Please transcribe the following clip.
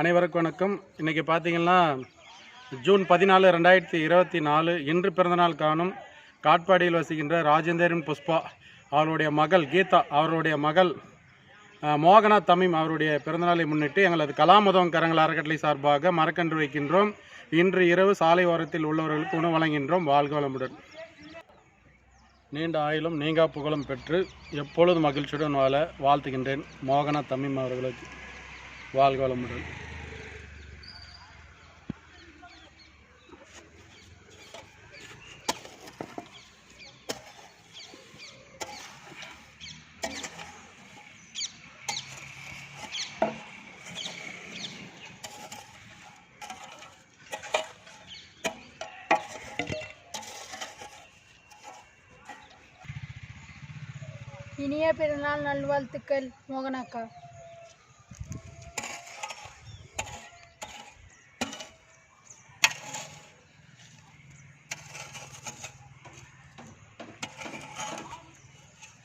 அனைவருக்கும் வணக்கம். இன்றைக்கி பார்த்தீங்கன்னா ஜூன் பதினாலு ரெண்டாயிரத்தி இருபத்தி நாலு இன்று பிறந்தநாள் காணும் காட்பாடியில் வசிக்கின்ற ராஜேந்தரின் புஷ்பா அவருடைய மகள் கீதா அவருடைய மகள் மோகனா தமிம் அவருடைய பிறந்தநாளை முன்னிட்டு எங்களது கலாமதம் கரங்கள் அறக்கட்டளை சார்பாக மரக்கன்று வைக்கின்றோம். இன்று இரவு சாலை ஓரத்தில் உள்ளவர்களுக்கு உணவு வழங்கின்றோம் வாழ்க வளமுடன். நீண்ட ஆயுளும் நீங்கா புகழும் பெற்று எப்பொழுது மகிழ்ச்சியுடன் வாழ வாழ்த்துகின்றேன் மோகன தம்மிம் அவர்களுக்கு. வாழ்க வளமுடன். இனிய பிறநாள் நல்வாழ்த்துக்கள் மோகனாக்கா